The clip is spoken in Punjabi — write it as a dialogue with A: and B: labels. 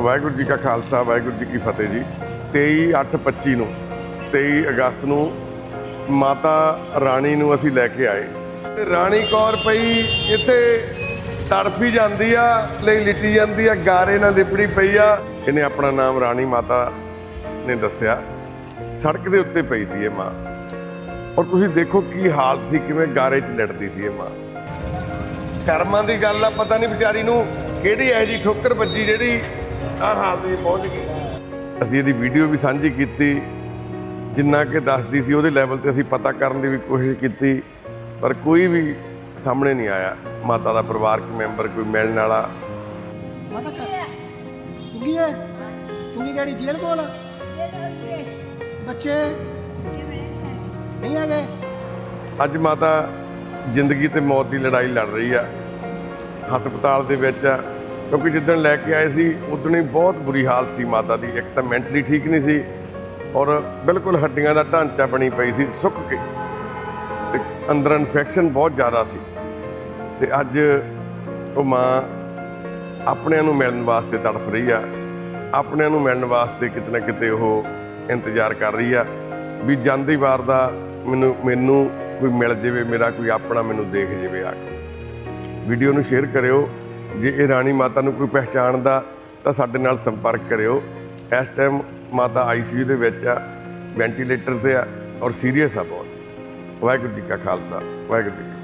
A: ਵਾਹਿਗੁਰੂ ਜੀ ਕਾ ਖਾਲਸਾ, ਵਾਹਿਗੁਰੂ ਜੀ ਕੀ ਫਤਿਹ ਜੀ। 23/8/25 ਨੂੰ 23 ਅਗਸਤ ਨੂੰ ਮਾਤਾ ਰਾਣੀ ਨੂੰ ਅਸੀਂ ਲੈ ਕੇ ਆਏ। ਤੇ ਰਾਣੀ ਕੌਰ ਪਈ, ਇੱਥੇ ਤੜਫੀ ਜਾਂਦੀ ਆ, ਲਈ ਲਿੱਟੀ ਜਾਂਦੀ ਆ, ਗਾਰੇ ਨਾਲ ਲਿਪੜੀ ਪਈ ਆ। ਇਹਨੇ ਆਪਣਾ ਨਾਮ ਰਾਣੀ ਮਾਤਾ ਨੇ ਦੱਸਿਆ। ਸੜਕ ਦੇ ਉੱਤੇ ਪਈ ਸੀ ਇਹ ਮਾਂ। ਔਰ ਤੁਸੀਂ ਦੇਖੋ ਕੀ ਹਾਲਤ ਸੀ, ਕਿਵੇਂ ਗਾਰੇ 'ਚ ਲੜਦੀ ਸੀ ਇਹ ਮਾਂ। ਕਰਮਾਂ ਦੀ ਗੱਲ ਆ, ਪਤਾ ਨਹੀਂ ਵਿਚਾਰੀ ਨੂੰ ਕਿਹੜੀ ਐ ਜੀ ਠੋਕਰ ਵੱਜੀ ਜਿਹੜੀ ਆ ਹਾਲਤ 'ਚ ਪਹੁੰਚ ਗਈ ਅਸੀਂ ਇਹਦੀ ਵੀਡੀਓ ਵੀ ਸਾਂਝੀ ਕੀਤੀ। ਜਿੰਨਾ ਕਿ ਦੱਸਦੀ ਸੀ ਉਹਦੇ ਲੈਵਲ ਤੇ ਅਸੀਂ ਪਤਾ ਕਰਨ ਦੀ ਵੀ ਕੋਸ਼ਿਸ਼ ਕੀਤੀ ਪਰ ਕੋਈ ਵੀ ਸਾਹਮਣੇ ਨਹੀਂ ਆਇਆ। ਮਾਤਾ ਦਾ ਪਰਿਵਾਰਕ ਮੈਂਬਰ ਕੋਈ ਮਿਲਣ ਵਾਲਾ।
B: ਮਾਤਾ ਚੁੰਗੀ ਹੈ? ਚੁੰਗੀ ਕਿਹੜੀ ਜੇਲ੍ਹ ਕੋਲ ਬੱਚੇ ਨਹੀਂ ਆ ਗਏ?
A: ਅੱਜ ਮਾਤਾ ਜ਼ਿੰਦਗੀ ਤੇ ਮੌਤ ਦੀ ਲੜਾਈ ਲੜ ਰਹੀ ਆ। ਹਸਪਤਾਲ ਦੇ ਵਿੱਚ ਆ। ਕਿਉਂਕਿ ਜਿੱਦਣ ਲੈ ਕੇ ਆਏ ਸੀ ਉਦੋਂ ਹੀ ਬਹੁਤ ਬੁਰੀ ਹਾਲਤ ਸੀ ਮਾਤਾ ਦੀ। ਇੱਕ ਤਾਂ ਮੈਂਟਲੀ ਠੀਕ ਨਹੀਂ ਸੀ ਔਰ ਬਿਲਕੁਲ ਹੱਡੀਆਂ ਦਾ ਢਾਂਚਾ ਬਣੀ ਪਈ ਸੀ, ਸੁੱਕ ਕੇ। ਤੇ ਅੰਦਰ ਇਨਫੈਕਸ਼ਨ ਬਹੁਤ ਜ਼ਿਆਦਾ ਸੀ। ਤੇ ਅੱਜ ਉਹ ਮਾਂ ਆਪਣਿਆਂ ਨੂੰ ਮਿਲਣ ਵਾਸਤੇ ਤੜਫ ਰਹੀ ਆ। ਆਪਣਿਆਂ ਨੂੰ ਮਿਲਣ ਵਾਸਤੇ ਕਿਤੇ ਨਾ ਕਿਤੇ ਉਹ ਇੰਤਜ਼ਾਰ ਕਰ ਰਹੀ ਆ ਵੀ ਜਾਂਦੀ ਵਾਰ ਦਾ ਮੈਨੂੰ ਮੈਨੂੰ ਕੋਈ ਮਿਲ ਜਾਵੇ, ਮੇਰਾ ਕੋਈ ਆਪਣਾ ਮੈਨੂੰ ਦੇਖ ਜਾਵੇ ਆ ਕੇ। ਵੀਡੀਓ ਨੂੰ ਸ਼ੇਅਰ ਕਰਿਓ। ਜੇ ਇਹ ਰਾਣੀ ਮਾਤਾ ਨੂੰ ਕੋਈ ਪਹਿਚਾਣਦਾ, ਤਾਂ ਸਾਡੇ ਨਾਲ ਸੰਪਰਕ ਕਰਿਓ। ਇਸ ਟਾਈਮ ਮਾਤਾ ਆਈਸੀਯੂ ਦੇ ਵਿੱਚ ਆ ਵੈਂਟੀਲੇਟਰ ਤੇ ਆ, ਔਰ ਸੀਰੀਅਸ ਆ ਬਹੁਤ। ਵਾਹਿਗੁਰੂ ਜੀ ਕਾ ਖਾਲਸਾ, ਵਾਹਿਗੁਰੂ ਜੀ